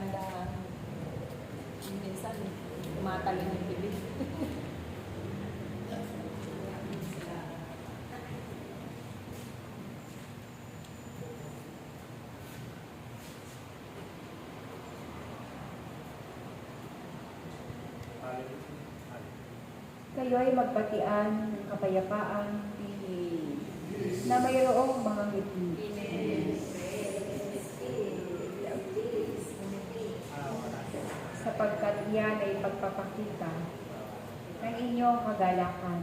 dahan-dahan. Minsan, tumatalon yung bibig. Kayo ay magbatian ng kapayapaan na mayroong mga ngiti. Iyan ay pagpapakita ng inyong kagalakan.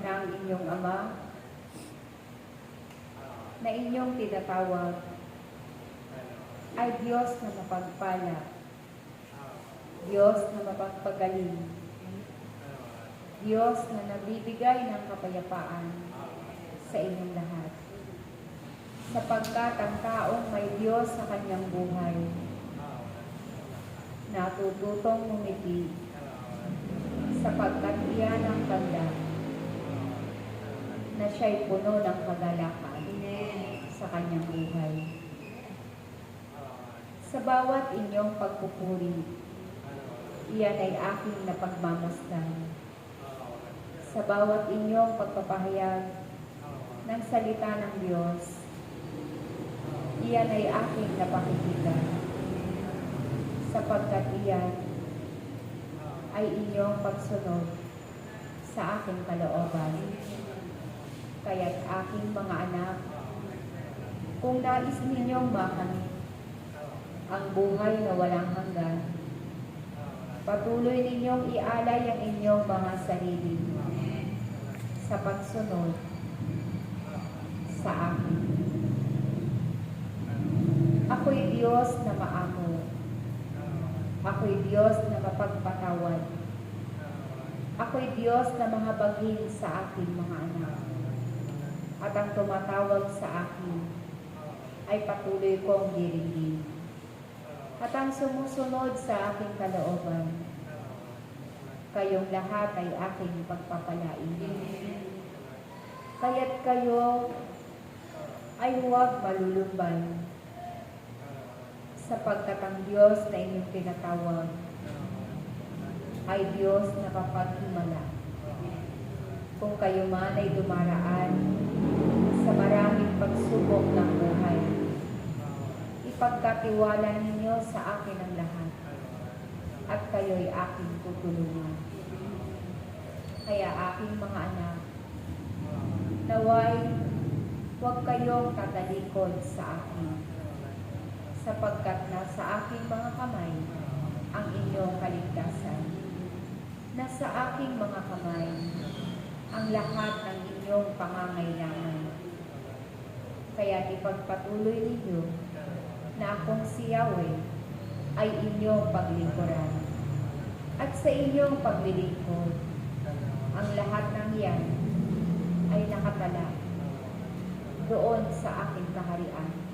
Na ang inyong Ama. Na inyong tinatawag. Ay Diyos na mapagpala, Diyos na mapagpagaling, Diyos na nagbibigay ng kapayapaan sa inyong lahat. Sapagkat ang taong may Diyos sa kanyang buhay, natututong ngumiti, sapagkat iyan ang tanda na siya'y puno ng kagalakan sa kanyang buhay. Sa bawat inyong pagpupuri, iyan ay aking napagmamasdan. Sa bawat inyong pagpapahayag ng salita ng Diyos, iyan ay aking napakikita, sapagkat iyan ay inyong pagsunod sa aking kalooban. Kaya't aking mga anak, kung nais ninyong makamit ang buhay na walang hanggan, patuloy ninyong ialay ang inyong mga sarili sa pagsunod sa akin. Ako'y Diyos na maamo. Ako'y Diyos na mapagpatawad. Ako'y Diyos na mahabagin sa aking mga anak. At ang tumatawag sa akin ay patuloy kong diringgin. At ang sumusunod sa aking kalooban, kayong lahat ay aking pagpapalain. Kaya't kayo ay huwag malulumbay sapagkat ang Diyos na inyong tinatawag ay Diyos na kapaghimala. Kung kayo man ay dumaraan sa maraming pagsubok ng buhay, ipagkatiwala ninyo sa akin ang lahat at kayo'y aking tutulungan. Kaya aking mga anak, naway huwag kayong tatalikod sa akin, sapagkat nasa aking mga kamay ang inyong kaligtasan. Nasa aking mga kamay ang lahat ng inyong pangangailangan. Kaya ipagpatuloy ninyo na akong si Yahweh ay inyong paglingkuran. At sa inyong paglilingkod, ang lahat ng yan ay nakatala doon sa aking kaharian.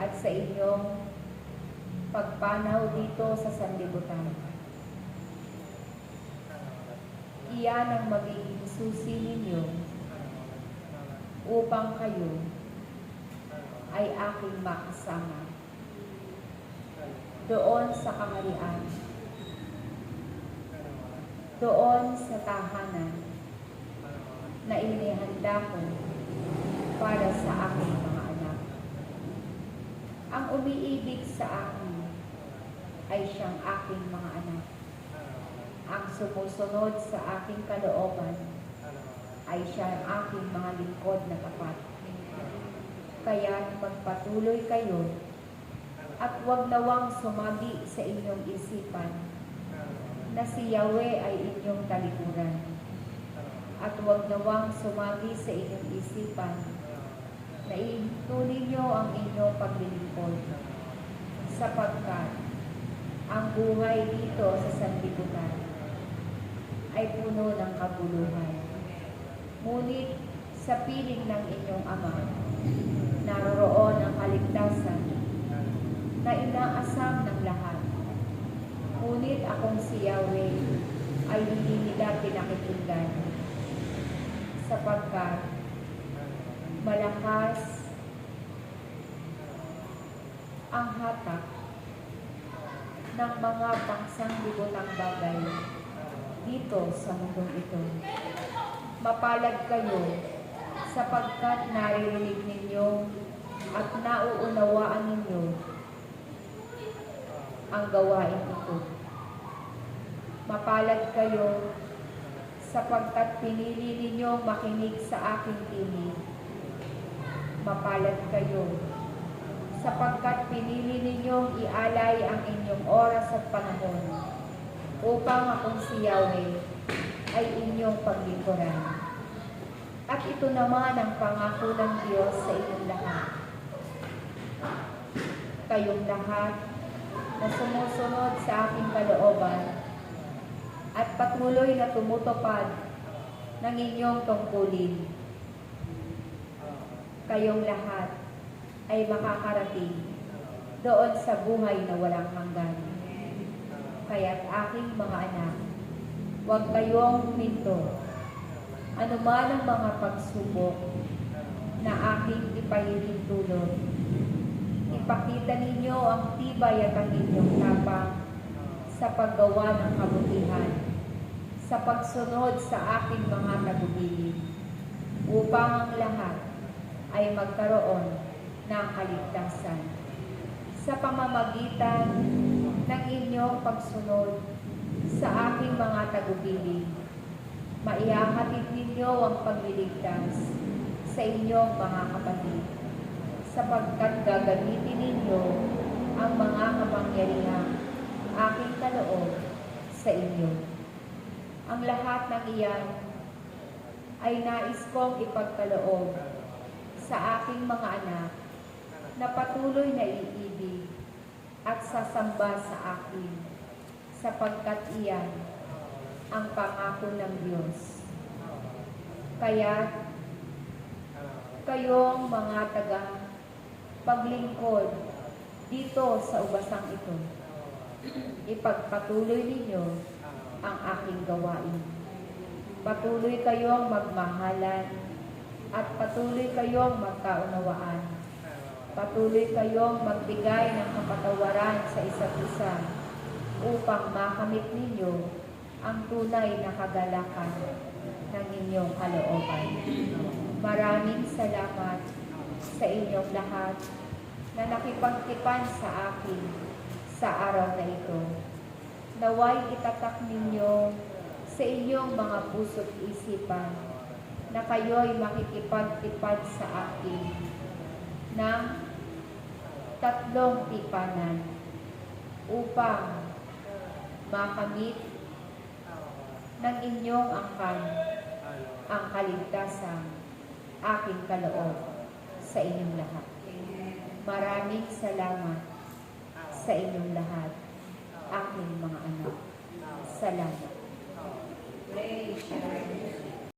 At sa inyong pagpanaw dito sa sanlibutan. Iyan ang magiging susi ninyo upang kayo ay aking makasama doon sa kaharian, doon sa tahanan na inihanda ko para sa aking mga. Ang umiibig sa akin ay siyang aking mga anak. Ang sumusunod sa aking kalooban ay siyang aking mga lingkod na tapat. Kaya magpatuloy kayo at huwag nawang sumagi sa inyong isipan na si Yahweh ay inyong talikuran. At huwag nawang sumagi sa inyong isipan na ituloy niyo ang inyong paglilingkod sapagkat ang buhay dito sa sanlibutan ay puno ng kabuluhan. Ngunit sa piling ng inyong Ama, naroroon ang kaligtasan na inaasam ng lahat. Ngunit akong si Yahweh ay hindi nila pinakikinggan sapagkat malakas ang hatak ng mga pangsanglibotang bagay dito sa mundong ito. Mapalad kayo sapagkat naririnig ninyo at nauunawaan ninyo ang gawain ito. Mapalad kayo sapagkat pinili ninyo makinig sa aking tinig. Mapalad kayo sapagkat pinili ninyong ialay ang inyong oras at panahon upang akong si Yahweh ay inyong paglingkuran. At ito naman ang pangako ng Diyos sa inyong lahat. Kayong lahat na sumusunod sa aking kalooban at patuloy na tumutupad ng inyong tungkulin. Kayong lahat ay makakarating doon sa buhay na walang hanggan. Kaya't aking mga anak, huwag kayong huminto. Ano man ang mga pagsubok na aking ipahihintulot, ipakita ninyo ang tibay at ang inyong tapang sa paggawa ng kabutihan, sa pagsunod sa aking mga tagubilin, upang ang lahat ay magkaroon ng kaligtasan. Sa pamamagitan ng inyong pagsunod sa aking mga tagubilin, maihahatid ninyo ang pagliligtas sa inyong mga kapatid, sapagkat gagamitin ninyo ang mga kapangyarihan aking kaloob sa inyo. Ang lahat ng iyan ay nais kong ipagkaloob sa aking mga anak na patuloy na iibig at sasamba sa akin sapagkat iyan ang pangako ng Diyos. Kaya kayong mga taga paglingkod dito sa ubasang ito, ipagpatuloy ninyo ang aking gawain. Patuloy kayong magmahalan at patuloy kayong magkaunawaan. Patuloy kayong magbigay ng kapatawaran sa isa't isa upang makamit ninyo ang tunay na kagalakan ng inyong kalooban. Maraming salamat sa inyong lahat na nakipagtipan sa akin sa araw na ito. Naway itatak ninyo sa inyong mga puso't isipan na kayo'y makikipagtipad sa akin ng tatlong tipanan upang makamit ng inyong angkan ang kaligtasan aking kaloob sa inyong lahat. Maraming salamat sa inyong lahat, aking mga anak. Salamat. Praise.